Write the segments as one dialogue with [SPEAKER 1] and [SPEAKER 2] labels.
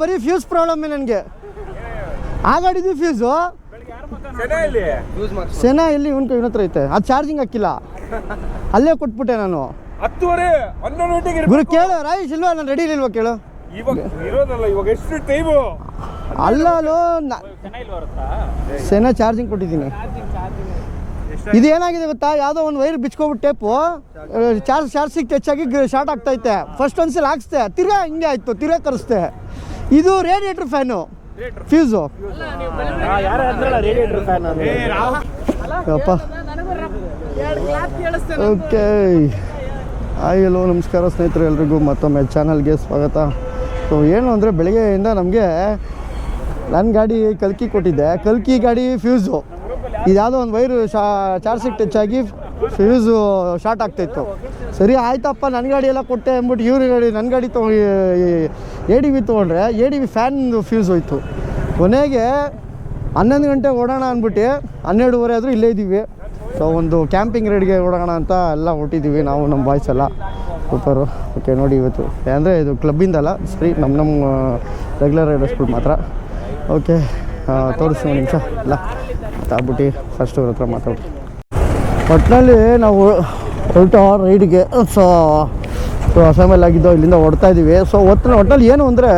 [SPEAKER 1] ಬರೀ ಫ್ಯೂಸ್ ಪ್ರಾಬ್ಲಮ್ಮೇ ನನಗೆ. ಆ ಗಾಡಿದು ಫ್ಯೂಸು ಸೆನಾ ಇಲ್ಲಿ? ಇವನ್ ಇವನ ಹತ್ರ ಐತೆ. ಅದು ಚಾರ್ಜಿಂಗ್ ಹಾಕಿಲ್ಲ. ಅಲ್ಲೇ ಕೊಟ್ಬಿಟ್ಟೆ ನಾನು.
[SPEAKER 2] ಹತ್ತುವರೆ ಹನ್ನೊಂದು ಗಂಟೆಗೆ
[SPEAKER 1] ಗುರು ಕೇಳು ರಾಯೇಶ್ ಇಲ್ವಾ? ನಾನು ರೆಡಿ ಇಲ್ವಾ ಕೇಳು?
[SPEAKER 2] ಇವಾಗ ಇರೋದಲ್ಲ ಇವಾಗ ಎಷ್ಟು ಟೈಮು
[SPEAKER 1] ಅಲ್ಲ ಅಲ್ಲೋ ಸೆನಾ ಚಾರ್ಜಿಂಗ್ ಕೊಟ್ಟಿದ್ದೀನಿ. ಇದು ಏನಾಗಿದೆ ಗೊತ್ತಾ? ಯಾವುದೋ ಒಂದು ವೈರ್ ಬಿಚ್ಕೊಬಿಟ್ಟು ಟೇಪು. ಚಾರ್ಜ್ ಚಾರ್ಜಿಗೆ ಆಗಿ ಶಾರ್ಟ್ ಆಗ್ತೈತೆ. ಫಸ್ಟ್ ಒಂದ್ಸಲ ಹಾಕ್ಸ್ತೆ. ತಿರ್ಗಾ ಹಿಂಗೆ ಆಯ್ತು ತಿರ್ಗಾ ಕರೆಸ್ತೆ. ಇದು ರೇಡಿಯೇಟರ್ ಫ್ಯಾನು ಫ್ಯೂಸು ಅಪ್ಪ ಓಕೆ. ಹಾಯ್ ಹಲೋ ನಮಸ್ಕಾರ ಸ್ನೇಹಿತರು ಎಲ್ರಿಗೂ ಮತ್ತೊಮ್ಮೆ ಚಾನಲ್ಗೆ ಸ್ವಾಗತ. ಸೊ ಏನು ಅಂದರೆ ಬೆಳಗ್ಗೆಯಿಂದ ನಮಗೆ ನನ್ನ ಗಾಡಿ ಕಲ್ಕಿ ಕೊಟ್ಟಿದ್ದೆ. ಕಲ್ಕಿ ಗಾಡಿ ಫ್ಯೂಸು ಇದು ಯಾವುದೋ ಒಂದು ವೈರು ಶಾ ಚಾರ್ಜಿಗೆ ಟಚ್ ಆಗಿ ಫ್ಯೂಸು ಶಾರ್ಟ್ ಆಗ್ತಾಯಿತ್ತು ಸರಿ, ಆಯ್ತಪ್ಪ ನನ್ನ ಗಾಡಿ ಎಲ್ಲ ಕೊಟ್ಟೆ ಅಂದ್ಬಿಟ್ಟು ಇವ್ರ ಗಾಡಿ ನನ್ನ ಗಾಡಿ ತೊ ಎ ಡಿ ವಿ ತೊಗೊಂಡ್ರೆ A D V fan fuse ಹೋಯ್ತು. ಕೊನೆಗೆ ಹನ್ನೊಂದು ಗಂಟೆ ಓಡೋಣ ಅಂದ್ಬಿಟ್ಟು ಹನ್ನೆರಡುವರೆ ಆದರೂ ಇಲ್ಲೇ ಇದ್ದೀವಿ. ಸೊ ಒಂದು ಕ್ಯಾಂಪಿಂಗ್ ರೈಡ್ಗೆ ಓಡೋಣ ಅಂತ ಎಲ್ಲ ಹೊಟ್ಟಿದ್ದೀವಿ ನಾವು ನಮ್ಮ ಬಾಯ್ಸ್ ಎಲ್ಲ. ಸೂಪರು ಓಕೆ ನೋಡಿ ಇವತ್ತು. ಅಂದರೆ ಇದು ಕ್ಲಬ್ಬಿಂದಲ್ಲ ಸರಿ ನಮ್ಮ ನಮ್ಮ ರೆಗ್ಯುಲರ್ ರೈಡರ್ಸ್ಗಳು ಮಾತ್ರ. ಓಕೆ ತೋರಿಸ್ತೀನಿ ನಿಮಿಷ. ಇಲ್ಲ. ತಾಗ್ಬಿಟ್ಟು ಫಸ್ಟ್ ಅವ್ರ ಹತ್ರ ಮಾತಾಡಿ. ಒಟ್ಟಿನಲ್ಲಿ ನಾವು ಹೊರಟ ರೈಡ್ಗೆ. ಸೊ ಸೊ ಆಗಿದ್ದು ಇಲ್ಲಿಂದ ಹೊಡ್ತಾ ಇದ್ದೀವಿ ಸೊ ಒಟ್ಟು ಒಟ್ಟಲ್ಲಿ ಏನು ಅಂದರೆ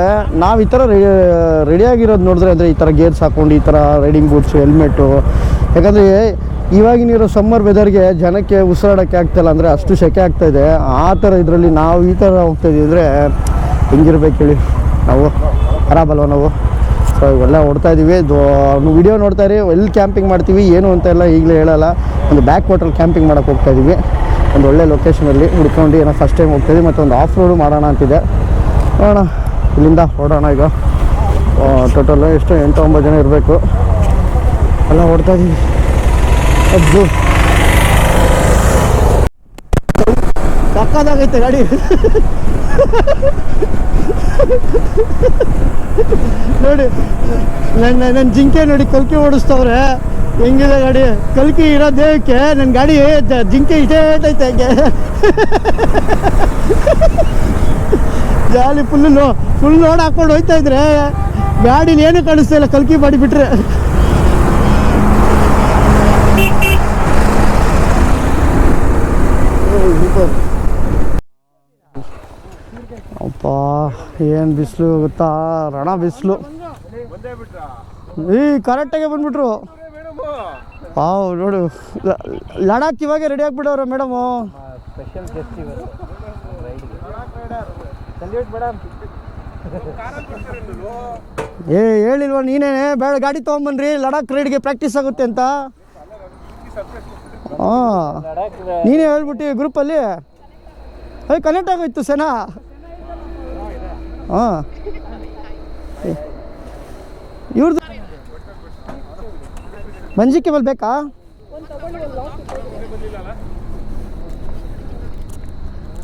[SPEAKER 1] ನಾವು ಈ ಥರ ರೆಡಿಯಾಗಿರೋದು ನೋಡಿದ್ರೆ ಅಂದರೆ ಈ ಥರ ಗೇರ್ಸ್ ಹಾಕ್ಕೊಂಡು ಈ ಥರ ರೈಡಿಂಗ್ ಬೂಟ್ಸು ಹೆಲ್ಮೆಟ್ಟು ಯಾಕಂದರೆ ಇವಾಗಿನಿರೋ ಸಮ್ಮರ್ ವೆದರ್ಗೆ ಜನಕ್ಕೆ ಉಸಿರಾಡೋಕ್ಕೆ ಆಗ್ತಾಯಿಲ್ಲ ಅಂದರೆ ಅಷ್ಟು ಸೆಕೆ ಆಗ್ತಾಯಿದೆ ಆ ಥರ ಇದರಲ್ಲಿ ನಾವು ಈ ಥರ ಹೋಗ್ತಾಯಿದ್ದೀವಿ ಅಂದರೆ ಹೆಂಗಿರ್ಬೇಕು ಹೇಳಿ. ನಾವು ಖರಾಬಲ್ವ ನಾವು? ಸೊ ಇವೆಲ್ಲ ನೋಡ್ತಾ ಇದ್ದೀವಿ ವಿಡಿಯೋ ನೋಡ್ತಾ ಇರಿ, ಎಲ್ಲಿ ಕ್ಯಾಂಪಿಂಗ್ ಮಾಡ್ತೀವಿ, ಏನು ಅಂತ ಎಲ್ಲ ಈಗಲೇ ಹೇಳಲ್ಲ. ಒಂದು ಬ್ಯಾಕ್ ವಾಟರ್ ಕ್ಯಾಂಪಿಂಗ್ ಮಾಡೋಕೆ ಹೋಗ್ತಾ ಇದ್ದೀವಿ ಒಂದು ಒಳ್ಳೆ ಲೊಕೇಶನಲ್ಲಿ ಹುಡ್ಕೊಂಡು ಏನೋ ಫಸ್ಟ್ ಟೈಮ್ ಹೋಗ್ತೀವಿ ಮತ್ತು ಒಂದು ಆಫ್ ರೋಡು ಮಾಡೋಣ ಅಂತಿದೆ. ನೋಡೋಣ. ಇಲ್ಲಿಂದ ಹೊರಡೋಣ ಈಗ. ಟೋಟಲ್ ಎಷ್ಟು? ಎಂಟು, ಒಂಬತ್ತು ಜನ ಇರಬೇಕು. ಎಲ್ಲ ಹೊಡ್ತಾ ಇದ್ದೀವಿ ಅದ್ದು ಸಕ್ಕದಾಗೈತೆ ಗಾಡಿ. ನೋಡಿ, ನನ್ನ ನನ್ನ ಜಿಂಕೆ ನೋಡಿ ಕಲ್ಕಿ ಓಡಿಸ್ತವ್ರೆ. ಹೆಂಗಿದೆ ಗಾಡಿ? ಕಲ್ಕಿ ಇರೋ ದೇಹಕ್ಕೆ ನನ್ನ ಗಾಡಿ ಜಿಂಕೆ ಇಷ್ಟೇ ಐತೆ ಹಂಗೆ. ಜಾಲಿ ಫುಲ್ಲು ಫುಲ್ ನೋಡ್ ಹಾಕೊಂಡು ಹೋಯ್ತಾ ಇದ್ರೆ ಗಾಡಿಲಿ ಏನು ಕಾಣಿಸ್ತಾ ಇಲ್ಲ ಕಲ್ಕಿ ಮಾಡಿಬಿಟ್ರೆ ಏನು ಬಿಸಿಲು ಗೊತ್ತಾ? ರಣ ಬಿಸಿಲು. ಈ ಕರೆಕ್ಟಾಗೆ ಬಂದ್ಬಿಟ್ರು. ಹಾವ್ ನೋಡು. ಲಡಾಖ್ ಇವಾಗ ರೆಡಿ ಆಗ್ಬಿಟ್ಟವ್ರೆ ಮೇಡಮು ಏ, ಹೇಳಿಲ್ವ ನೀನೇನೆ ಬೇಡ, ಗಾಡಿ ತೊಗೊಂಬನ್ರಿ ಲಡಾಖ್ ರೈಡ್ಗೆ ಪ್ರಾಕ್ಟೀಸ್ ಆಗುತ್ತೆ ಅಂತ. ಹಾಂ. ನೀನೇ ಹೇಳ್ಬಿಟ್ಟು ಗ್ರೂಪಲ್ಲಿ ಅಯ್ಯ ಕನೆಕ್ಟ್ ಆಗೋಯ್ತು, ಸೆನಾ. ಹಾಂ. ಇವ್ರದ್ದು ಮಂಜಿ ಕೇಬಲ್ ಬೇಕಾ?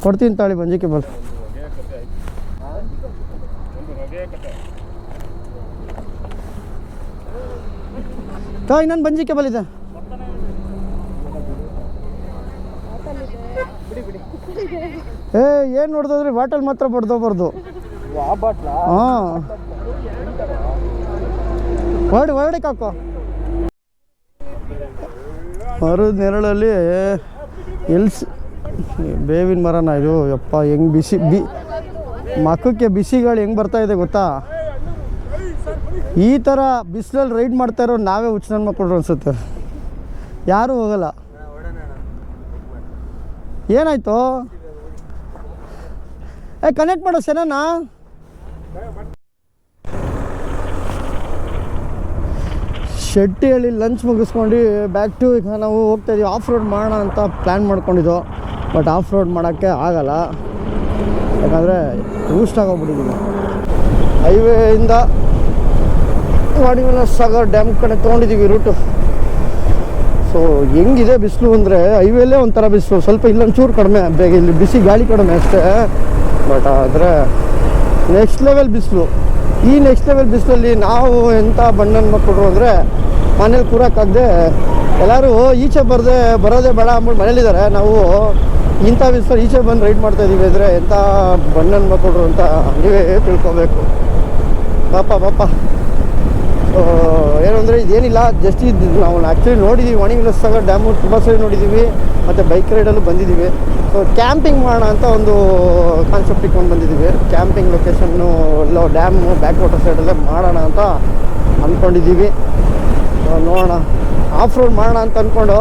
[SPEAKER 1] ಕೊಡ್ತೀನಿ ತಾಳಿ ಮಂಜಿಕೆ ಕೇಬಲ್. ತಾಯಿ ಇನ್ನೊಂದು ಬಂಜಿ ಕೇಬಲ್ ಇದೆ. ಏ, ಏನು ನೋಡ್ದೋದ್ರಿ? ಬಾಟಲ್ ಮಾತ್ರ ಬಡ್ದೋಬಾರ್ದು ಹಾಂ ಹೊರಡಿ ಹೊರಡಿ ಹಾಕೋ ಮರದ ನೆರಳಲ್ಲಿ ಎಲ್ಸ್, ಬೇವಿನ ಮರನ ಇದು. ಯಪ್ಪ, ಹೆಂಗ್ ಬಿಸಿ, ಬಿ, ಮಕ್ಕಕ್ಕೆ ಬಿಸಿಗಳು ಬರ್ತಾ ಇದೆ ಗೊತ್ತಾ? ಈ ಥರ ಬಿಸಿಲಲ್ಲಿ ರೈಡ್ ಮಾಡ್ತಾ ಇರೋ ನಾವೇ ಉಚ್ಚ ಮಕ್ಕಳು ಅನ್ಸುತ್ತೆ. ಯಾರೂ ಹೋಗಲ್ಲ. ಏನಾಯ್ತು? ಏ ಕನೆಕ್ಟ್ ಮಾಡೋ ಸೆನಾ ಶೆಟ್ಟಿಯಲ್ಲಿ ಲಂಚ್ ಮುಗಿಸ್ಕೊಂಡು ಬ್ಯಾಕ್ ಟು ಈಗ ನಾವು ಹೋಗ್ತಾ ಇದೀವಿ. ಆಫ್ ರೋಡ್ ಮಾಡೋಣ ಅಂತ ಪ್ಲ್ಯಾನ್ ಮಾಡ್ಕೊಂಡಿದ್ದು. ಬಟ್ ಆಫ್ ರೋಡ್ ಮಾಡೋಕ್ಕೆ ಆಗಲ್ಲ. ಯಾಕಂದರೆ ರೂಸ್ಟ್ ಆಗೋಗ್ಬಿಟ್ಟಿದ್ದೀವಿ ಹೈವೇಯಿಂದ ವಾಡಿಮಲ ಸಾಗರ್ ಡ್ಯಾಮ್ ಕಡೆ ತೊಗೊಂಡಿದ್ದೀವಿ ರೂಟು ಸೊ ಹೆಂಗಿದೆ ಬಿಸಿಲು ಅಂದರೆ ಹೈವೇಲೇ ಒಂಥರ ಬಿಸಿಲು. ಸ್ವಲ್ಪ ಇಲ್ಲೊಂಚೂರು ಕಡಿಮೆ. ಬೇಗ ಇಲ್ಲಿ ಬಿಸಿ ಗಾಳಿ ಕಡಿಮೆ ಅಷ್ಟೇ. ಬಟ್ ಆದರೆ ನೆಕ್ಸ್ಟ್ ಲೆವೆಲ್ ಬಿಸಿಲು. ಈ ನೆಕ್ಸ್ಟ್ ಲೆವೆಲ್ ಬಿಸಿಲಲ್ಲಿ ನಾವು ಎಂಥ ಬಣ್ಣನ ಮಕ್ಕಳು ಅಂದರೆ ಮನೇಲಿ ಕೂರಕ್ಕಾಗದೆ ಎಲ್ಲರೂ ಈಚೆ ಬರದೆ, ಬರೋದೇ ಬೇಡ ಅಂದ್ಬಿಟ್ಟು ಮನೇಲಿದ್ದಾರೆ ನಾವು ಇಂಥ ಬಿಸಿಲು ಈಚೆ ಬಂದು ರೈಡ್ ಮಾಡ್ತಾ ಇದ್ದೀವಿ ಅಂದರೆ ಎಂಥ ಬಣ್ಣನ ಮಕ್ಕಳು ಅಂತ ನೀವೇ ತಿಳ್ಕೊಬೇಕು. ಪಾಪ ಪಾಪ. ಏನಂದರೆ ಇದೇನಿಲ್ಲ ಜಸ್ಟ್ ಇದು ನಾವು ಆ್ಯಕ್ಚುಲಿ ನೋಡಿದ್ದೀವಿ ವಾಣಿವಿಲಾಸಾಗರ ಡ್ಯಾಮು ತುಂಬ ಸರಿ ನೋಡಿದ್ದೀವಿ ಮತ್ತು ಬೈಕ್ ರೈಡಲ್ಲೂ ಬಂದಿದ್ದೀವಿ ಸೊ ಕ್ಯಾಂಪಿಂಗ್ ಮಾಡೋಣ ಅಂತ ಒಂದು ಕಾನ್ಸೆಪ್ಟ್ ಇಟ್ಕೊಂಡು ಬಂದಿದ್ದೀವಿ ಕ್ಯಾಂಪಿಂಗ್ ಲೊಕೇಶನ್ನು ಎಲ್ಲ ಡ್ಯಾಮು ಬ್ಯಾಕ್ ವಾಟರ್ ಸೈಡಲ್ಲೇ ಮಾಡೋಣ ಅಂತ ಅಂದ್ಕೊಂಡಿದ್ದೀವಿ ನೋಡೋಣ. ಆಫ್ ರೋಡ್ ಮಾಡೋಣ ಅಂತ ಅಂದ್ಕೊಂಡು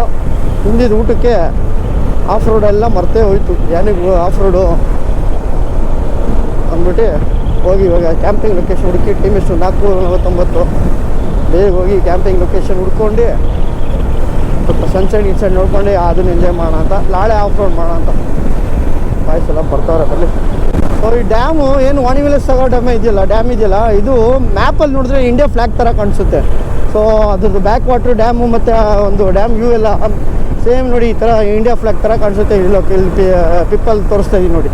[SPEAKER 1] ಹಿಂದಿದ ಊಟಕ್ಕೆ ಆಫ್ ರೋಡೆಲ್ಲ ಮರ್ತೇ ಹೋಯ್ತು. ಯಾನಿಗೆ ಆಫ್ ರೋಡು ಅಂದ್ಬಿಟ್ಟು ಹೋಗಿ ಇವಾಗ ಕ್ಯಾಂಪಿಂಗ್ ಲೊಕೇಶನ್ ಹುಡುಕಿ ಟೀಮ್ ಎಷ್ಟು? ನಾಲ್ಕು, ನಲವತ್ತೊಂಬತ್ತು. ಬೇಗ ಹೋಗಿ ಕ್ಯಾಂಪಿಂಗ್ ಲೊಕೇಶನ್ ಹುಡ್ಕೊಂಡು, ಸ್ವಲ್ಪ ಸನ್ಸೈಡ್ ಸೈಡ್ ನೋಡ್ಕೊಂಡು ಅದನ್ನ ಎಂಜಾಯ್ ಮಾಡೋಣ ಅಂತ. ನಾಳೆ ಆಫ್ ರೋಡ್ ಮಾಡೋಣ ಅಂತ. ಬಾಯ್ಸ್ ಎಲ್ಲ ಬರ್ತಾವ್ರೆ ಅದರಲ್ಲಿ ಸೊ ಈ ಡ್ಯಾಮು ಏನು ವಾಣಿವಿಲಾಸಾಗರ ಡ್ಯಾಮ್ ಇದೆಯಲ್ಲ ಡ್ಯಾಮ್ ಇದೆಯಲ್ಲ, ಇದು ಮ್ಯಾಪಲ್ಲಿ ನೋಡಿದ್ರೆ ಇಂಡಿಯಾ ಫ್ಲ್ಯಾಗ್ ಥರ ಕಾಣಿಸುತ್ತೆ. ಸೊ ಅದ್ರದ್ದು ಬ್ಯಾಕ್ ವಾಟ್ರ್ ಡ್ಯಾಮು ಮತ್ತು ಒಂದು ಡ್ಯಾಮ್ ವ್ಯೂ ಎಲ್ಲ ಸೇಮ್ ನೋಡಿ ಈ ಥರ ಇಂಡಿಯಾ ಫ್ಲ್ಯಾಗ್ ಥರ ಕಾಣಿಸುತ್ತೆ. ಇಲ್ಲಿ ಪಿಪ್ಪಲ್ ತೋರಿಸ್ತಾ ಇದೀನಿ ನೋಡಿ.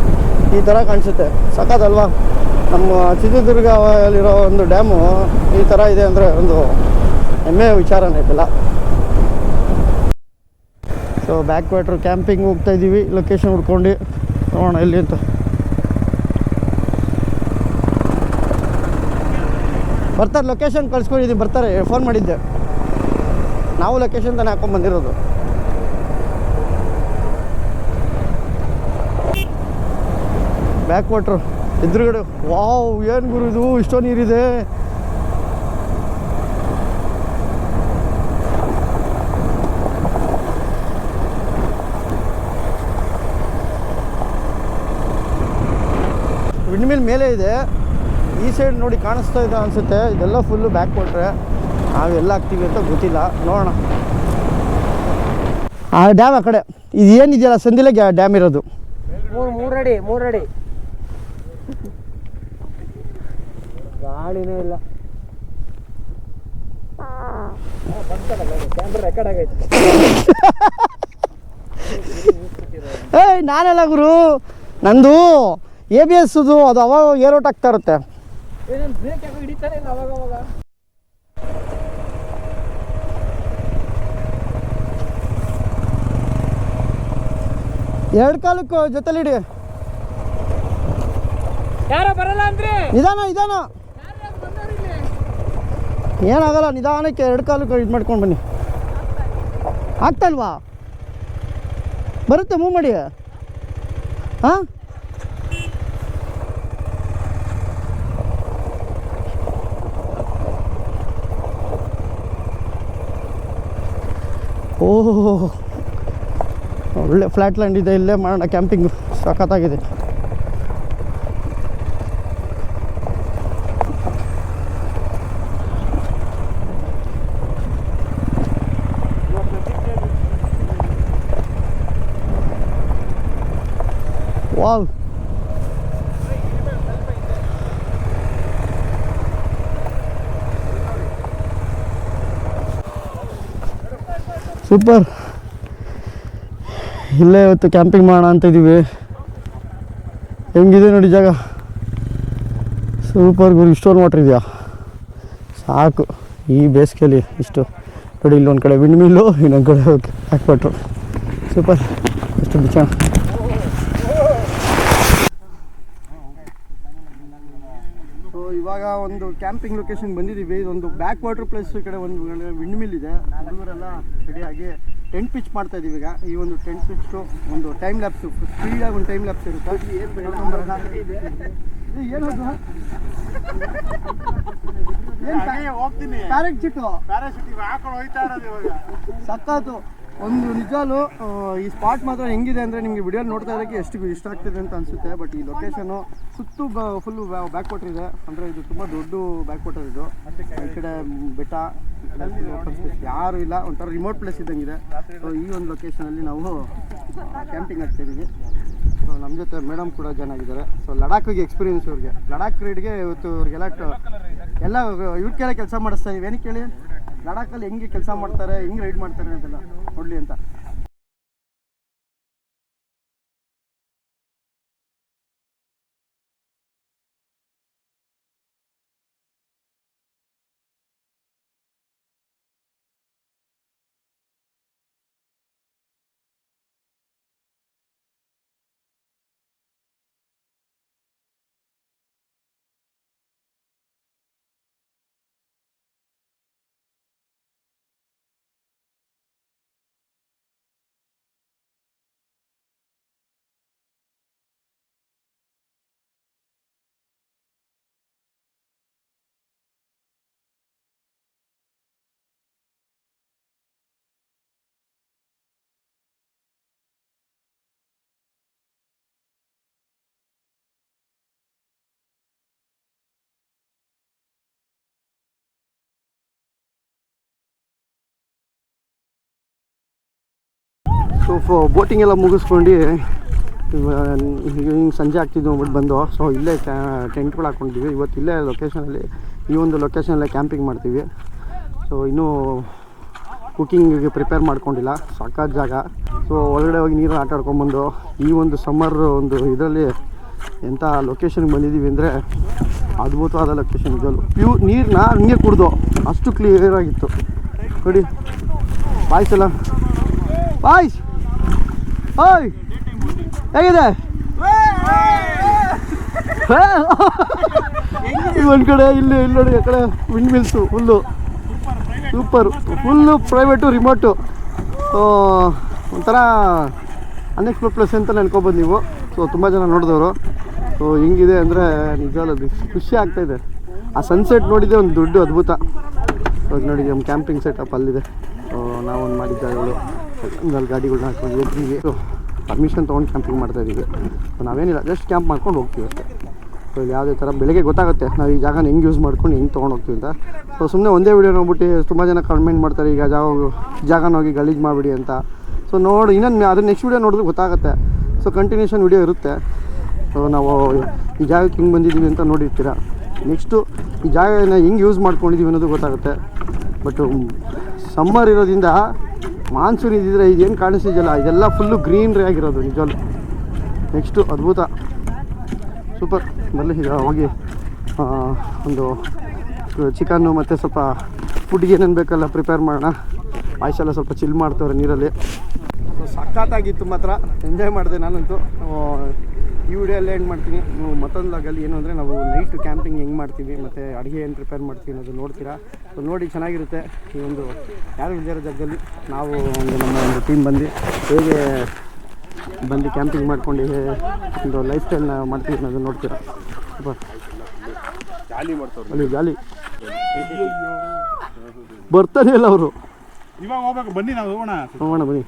[SPEAKER 1] ಈ ಥರ ಕಾಣಿಸುತ್ತೆ. ಸಖತ್ತಲ್ವಾ ನಮ್ಮ ಚಿತ್ರದುರ್ಗದಲ್ಲಿರೋ ಒಂದು ಡ್ಯಾಮು ಈ ಥರ ಇದೆ ಅಂದರೆ ಒಂದು ಹೆಮ್ಮೆಯ ವಿಚಾರನೇ ಇದೆಲ್ಲ ಸೊ ಬ್ಯಾಕ್ ವಾಟ್ರ್ ಕ್ಯಾಂಪಿಂಗ್ ಹೋಗ್ತಾ ಇದ್ದೀವಿ. ಲೊಕೇಶನ್ ಹುಡ್ಕೊಂಡು ನೋಡೋಣ ಎಲ್ಲಿ ಅಂತ. ಬರ್ತಾರೆ ಲೊಕೇಶನ್ ಕಳ್ಸ್ಕೊಂಡಿದ್ದೀವಿ ಬರ್ತಾರೆ ಫೋನ್ ಮಾಡಿದ್ದೆ. ನಾವು ಲೊಕೇಶನ್ ತಾನೇ ಹಾಕೊಂಡು ಬಂದಿರೋದು. ಬ್ಯಾಕ್ ವಾಟ್ರ್ ಎದುರುಗಡೆ, ವಾವ್, ಏನು ಗುರು ಇದು ಇಷ್ಟೋ ನೀರಿದೆ. ವಿಂಡ್ಮಿಲ್ ಮೇಲೆ ಇದೆ. ಈ ಸೈಡ್ ನೋಡಿ ಕಾಣಿಸ್ತಾ ಇದೆ ಅನಿಸುತ್ತೆ. ಇದೆಲ್ಲ ಫುಲ್ಲು ಬ್ಯಾಕ್ ಕೊಟ್ರೆ ನಾವೆಲ್ಲ ಹಾಕ್ತೀವಿ ಅಂತ ಗೊತ್ತಿಲ್ಲ. ನೋಡೋಣ. ಆ ಡ್ಯಾಮ್ ಆ ಕಡೆ. ಇದು ಏನಿದೆಯಲ್ಲ ಸಂದಿಲೆ ಡ್ಯಾಮ್ ಇರೋದು.
[SPEAKER 3] ಮೂರು, ಮೂರಡಿ ಮೂರಡಿ. ಗಾಳಿನೇ ಇಲ್ಲ.
[SPEAKER 1] ಏಯ್ ನಾನೆಲ್ಲ ಗುರು? ನಂದು ಎ ಬಿ ಎಸ್ ಅದು ಅವಾಗ ಏರೋಟ್ ಆಗ್ತಾ ಇರುತ್ತೆ.
[SPEAKER 3] ಏನೇನು ಬ್ರೇಕ್ ಯಾಕೋ ಹಿಡಿತಾನೆ ಇಲ್ಲ ಅವಾಗ ಅವಾಗ?
[SPEAKER 1] ಎರಡು ಕಾಲಕ್ಕೂ ಜೊತೆಲಿಡಿ.
[SPEAKER 3] ಯಾರೋ ಬರಲ್ಲ ಅಂದ್ರೆ?
[SPEAKER 1] ಇದಾನ ನಿಧಾನ. ಏನಾಗಲ್ಲ, ನಿಧಾನಕ್ಕೆ ಎರಡು ಕಾಲು ಇದು ಮಾಡ್ಕೊಂಡು ಬನ್ನಿ. ಆಗ್ತಾ ಇಲ್ವಾ ಬರುತ್ತೆ, ಮೂವ್ ಮಾಡಿ. ಹಾಂ ಓಹೋ, ಒಳ್ಳೆ ಫ್ಲ್ಯಾಟ್ ಲ್ಯಾಂಡ್ ಇದೆ, ಇಲ್ಲೇ ಮಾಡೋಣ ಕ್ಯಾಂಪಿಂಗ್ ಸಖತ್ತಾಗಿದೆ ವಾವ್ ಸೂಪರ್. ಇಲ್ಲೇ ಇವತ್ತು ಕ್ಯಾಂಪಿಂಗ್ ಮಾಡೋಣ ಅಂತ ಇದ್ದೀವಿ ಹೆಂಗಿದೆ ನೋಡಿ ಜಾಗ? ಸೂಪರ್ ಗುರು, ಇಷ್ಟೊಂದು ವಾಟ್ರ್ ಇದೆಯಾ? ಸಾಕು. ಈ ಬೇಸಿಗೆಯಲ್ಲಿ ಇಷ್ಟು. ನೋಡಿ, ಇಲ್ಲೊಂದು ಕಡೆ ವಿಂಡ್ ಮಿಲ್ಲು ಇನ್ನೊಂದು ಕಡೆ ಹಾಕ್ಬಿಟ್ರು. ಸೂಪರ್. ಇಷ್ಟು ಬಿಚ್ಚ ಸೊ ಇವಾಗ ಒಂದು ಕ್ಯಾಂಪಿಂಗ್ ಲೊಕೇಶನ್ ಬಂದಿದ್ದೀವಿ. ಇದೊಂದು ಬ್ಯಾಕ್ ವಾಟರ್ ಪ್ಲೇಸ್ ಈ ಕಡೆ ಒಂದು ವಿಂಡ್ ಮಿಲ್ ಇದೆ. ಹುಡುಗರೆಲ್ಲ ರೆಡಿಯಾಗಿ ಟೆಂಟ್ ಪಿಚ್ ಮಾಡ್ತಾ ಇದೀವಿ ಈಗ. ಈ ಒಂದು ಟೆಂಟ್ ಪಿಚ್ಚು ಒಂದು ಟೈಮ್ ಲ್ಯಾಪ್ಸ್ ಸ್ಪೀಡಾಗಿ ಒಂದು ಟೈಮ್ ಲ್ಯಾಪ್ಸ್ ಇರುತ್ತೆ. ಏನದು
[SPEAKER 2] ಹೋಗ್ತೀನಿ.
[SPEAKER 1] ಪ್ಯಾರೆಟ್ ಒಂದು ನಿಜಾಲು ಈ ಸ್ಪಾಟ್ ಮಾತ್ರ ಹೆಂಗಿದೆ ಅಂದರೆ ನಿಮಗೆ ವಿಡಿಯೋ ನೋಡ್ತಾ ಇರೋಕ್ಕೆ ಎಷ್ಟು ಇಷ್ಟ ಆಗ್ತಿದೆ ಅಂತ ಅನಿಸುತ್ತೆ. ಬಟ್ ಈ ಲೊಕೇಶನು ಸುತ್ತು ಬ ಫುಲ್ಲು ಬ್ಯಾಕ್ ವಾಟರ್ ಇದೆ. ಅಂದರೆ ಇದು ತುಂಬ ದೊಡ್ಡ ಬ್ಯಾಕ್ ವಾಟರ್ ಇದು. ಈ ಕಡೆ ಬೆಟ್ಟ, ಈ ಕಡೆ. ಯಾರು ಇಲ್ಲ. ಒಂಥರ ರಿಮೋಟ್ ಪ್ಲೇಸ್ ಇದ್ದಂಗಿದೆ ಸೊ ಈ ಒಂದು ಲೊಕೇಶನಲ್ಲಿ ನಾವು ಕ್ಯಾಂಪಿಂಗ್ ಆಗ್ತಿದ್ದೀವಿ ಸೊ ನಮ್ಮ ಜೊತೆ ಮೇಡಮ್ ಕೂಡ ಚೆನ್ನಾಗಿದ್ದಾರೆ ಸೊ ಲಡಾಖಿಗೆ ಎಕ್ಸ್ಪೀರಿಯನ್ಸ್ ಇವ್ರಿಗೆ. ಲಡಾಖ್ ರೈಡ್ಗೆ ಇವತ್ತು ಇವ್ರಿಗೆಲ್ಲ ಎಲ್ಲ, ಇವ್ರ ಕೇಳಿ ಕೆಲಸ ಮಾಡಿಸ್ತಾ ಇದೀವಿ ಏನಕ್ಕೆ ಕೇಳಿ? ಲಡಾಖಲ್ಲಿ ಹೆಂಗೆ ಕೆಲಸ ಮಾಡ್ತಾರೆ ಹೆಂಗೆ ರೈಡ್ ಮಾಡ್ತಾರೆ ಅಂತೆಲ್ಲ ನೋಡಲಿ ಅಂತ. ಸೊ ಫೋ ಬೋಟಿಂಗ್ ಎಲ್ಲ ಮುಗಿಸ್ಕೊಂಡು ಹಿಂಗೆ ಸಂಜೆ ಆಗ್ತಿದ್ವಿ ಅಂದ್ಬಿಟ್ಟು ಬಂದು. ಸೊ ಇಲ್ಲೇ ಟೆಂಟ್ಗಳು ಹಾಕ್ಕೊಂಡಿದ್ವಿ ಇವತ್ತು ಇಲ್ಲೇ ಲೊಕೇಶನಲ್ಲಿ ಈ ಒಂದು ಲೊಕೇಶನಲ್ಲೇ ಕ್ಯಾಂಪಿಂಗ್ ಮಾಡ್ತೀವಿ. ಸೊ ಇನ್ನೂ ಕುಕ್ಕಿಂಗಿಗೆ ಪ್ರಿಪೇರ್ ಮಾಡ್ಕೊಂಡಿಲ್ಲ. ಸಾಕಾದ ಜಾಗ. ಸೊ ಒಳಗಡೆ ಹೋಗಿ ನೀರು ಆಟ ಈ ಒಂದು ಸಮ್ಮರ್ ಒಂದು ಇದರಲ್ಲಿ ಎಂಥ ಲೊಕೇಶನ್ಗೆ ಬಂದಿದ್ದೀವಿ ಅಂದರೆ, ಅದ್ಭುತವಾದ ಲೊಕೇಶನ್ ಇದ್ದಲ್ಲೂ ಪ್ಯೂ ನೀರನ್ನ ಹಂಗೆ ಕುಡ್ದು, ಅಷ್ಟು ಕ್ಲಿಯರ್ ಆಗಿತ್ತು. ನೋಡಿ. ಬಾಯ್ಸಲ್ಲ ಬಾಯ್ಸ್ ಓಯ್! ಹೇಗಿದೆ? ಒಂದು ಕಡೆ, ಇಲ್ಲಿ ಇಲ್ಲಿ ನೋಡಿ, ಆ ಕಡೆ windmills full super full private remote ಒಂಥರ ಅನ್ಎಕ್ಸ್ಪ್ಲೋರ್ ಪ್ಲೇಸ್ ಅಂತ ನೆನ್ಕೊಬೋದು ನೀವು. ಸೊ ತುಂಬ ಜನ ನೋಡಿದವರು. ಸೊ ಹೆಂಗಿದೆ ಅಂದರೆ ನಿಜವಾಗ್ಲೂ ಖುಷಿ ಆಗ್ತಾಯಿದೆ ಆ ಸನ್ಸೆಟ್ ನೋಡಿದ್ದೆ ಒಂದು ದೊಡ್ಡ ಅದ್ಭುತ. ಇವಾಗ ನೋಡಿ ನಮ್ಮ ಕ್ಯಾಂಪಿಂಗ್ ಸೆಟಪ್ ಅಲ್ಲಿದೆ. ಸೊ ನಾವೊಂದು ಮಾಡಿದ್ದ ಅಲ್ಲಿ ಗಾಡಿಗಳನ್ನ ಹಾಕೊಂಡು ಸೊ ಪರ್ಮಿಷನ್ ತೊಗೊಂಡು ಕ್ಯಾಂಪಿಂಗ್ ಮಾಡ್ತಾಯಿದ್ದೀವಿ ಸೊ ನಾವೇನಿಲ್ಲ ಜಸ್ಟ್ ಕ್ಯಾಂಪ್ ಮಾಡ್ಕೊಂಡು ಹೋಗ್ತೀವಿ ಅಷ್ಟೇ. ಸೊ ಇಲ್ಲಿ ಯಾವುದೇ ಥರ ಬೆಳಗ್ಗೆ ಗೊತ್ತಾಗುತ್ತೆ, ನಾವು ಈ ಜಾಗನ ಹೆಂಗೆ ಯೂಸ್ ಮಾಡ್ಕೊಂಡು ಹೆಂಗೆ ತೊಗೊಂಡು ಹೋಗ್ತೀವಿ ಅಂತ. ಸೊ ಸುಮ್ಮನೆ ಒಂದೇ ವೀಡಿಯೋ ನೋಡ್ಬಿಟ್ಟು ತುಂಬ ಜನ ಕಮೆಂಟ್ ಮಾಡ್ತಾರೆ, ಈಗ ಜಾಗ ಜಾಗನ ಹೋಗಿ ಗಲೀಜು ಮಾಡಿಬಿಡಿ ಅಂತ. ಸೊ ನೋಡಿ ಇನ್ನೊಂದು ಅದನ್ನ ನೆಕ್ಸ್ಟ್ ವೀಡಿಯೋ ನೋಡಿದ್ರೆ ಗೊತ್ತಾಗುತ್ತೆ. ಸೊ ಕಂಟಿನ್ಯೂಷನ್ ವೀಡಿಯೋ ಇರುತ್ತೆ. ಸೊ ನಾವು ಈ ಜಾಗಕ್ಕೆ ಹಿಂಗೆ ಬಂದಿದ್ದೀವಿ ಅಂತ ನೋಡಿರ್ತೀರ. ನೆಕ್ಸ್ಟು ಈ ಜಾಗನ ಹೆಂಗೆ ಯೂಸ್ ಮಾಡ್ಕೊಂಡಿದ್ದೀವಿ ಅನ್ನೋದು ಗೊತ್ತಾಗುತ್ತೆ. ಬಟ್ ಸಮ್ಮರ್ ಇರೋದ್ರಿಂದ ಮಾನ್ಸೂನ್ ಇದ್ದಿದ್ರೆ ಇದೇನು ಕಾಣಿಸ್ತಿದೆಯಲ್ಲ ಇದೆಲ್ಲ ಫುಲ್ಲು ಗ್ರೀನ್ರಿ ಆಗಿರೋದು ನಿಜವಲ್ಲೂ ನೆಕ್ಸ್ಟು ಅದ್ಭುತ. ಸೂಪರ್ ಬರಲಿ, ಈಗ ಹೋಗಿ ಒಂದು ಚಿಕನ್ನು ಮತ್ತು ಸ್ವಲ್ಪ ಫುಡ್ಗೆ ಏನೇನು ಬೇಕಲ್ಲ ಪ್ರಿಪೇರ್ ಮಾಡೋಣ. ಆಯ್ಸೆಲ್ಲ ಸ್ವಲ್ಪ ಚಿಲ್ ಮಾಡ್ತವ್ರೆ ನೀರಲ್ಲಿ. ಸಖತ್ತಾಗಿತ್ತು ಮಾತ್ರ. ಎಂಜಾಯ್ ಮಾಡಿದೆ ನಾನಂತೂ. ಈ ವಿಡಿಯೋಲ್ಲೇ ಏನು ಮಾಡ್ತೀನಿ ನೀವು ಮತ್ತೊಂದು ಲಾಗಲ್ಲಿ ಏನು ಅಂದರೆ ನಾವು ನೈಟ್ ಕ್ಯಾಂಪಿಂಗ್ ಹೆಂಗೆ ಮಾಡ್ತೀವಿ ಮತ್ತು ಅಡುಗೆ ಏನು ಪ್ರಿಪೇರ್ ಮಾಡ್ತೀವಿ ಅನ್ನೋದು ನೋಡ್ತೀರಾ. ಸೊ ನೋಡಿ ಚೆನ್ನಾಗಿರುತ್ತೆ ಈ ಒಂದು ಯಾರು ಇಲ್ದಿರೋ ಜಾಗದಲ್ಲಿ. ನಾವು ಒಂದು ನಮ್ಮ ಒಂದು ಟೀಮ್ ಬಂದು ಹೇಗೆ ಬಂದು ಕ್ಯಾಂಪಿಂಗ್ ಮಾಡ್ಕೊಂಡು ಒಂದು ಲೈಫ್ ಸ್ಟೈಲ್ನ ಮಾಡ್ತೀವಿ ಅನ್ನೋದು ನೋಡ್ತೀರಾ.
[SPEAKER 2] ಜಾಲಿ
[SPEAKER 1] ಅಲ್ಲಿ ಜಾಲಿ. ಬರ್ತಾನೆ ಇಲ್ಲ ಅವರು.
[SPEAKER 2] ಇವಾಗ ಹೋಗ್ಬೇಕು ಬನ್ನಿ ನಾವು ಹೋಗೋಣ.
[SPEAKER 1] ಹೋಗೋಣ ಬನ್ನಿ.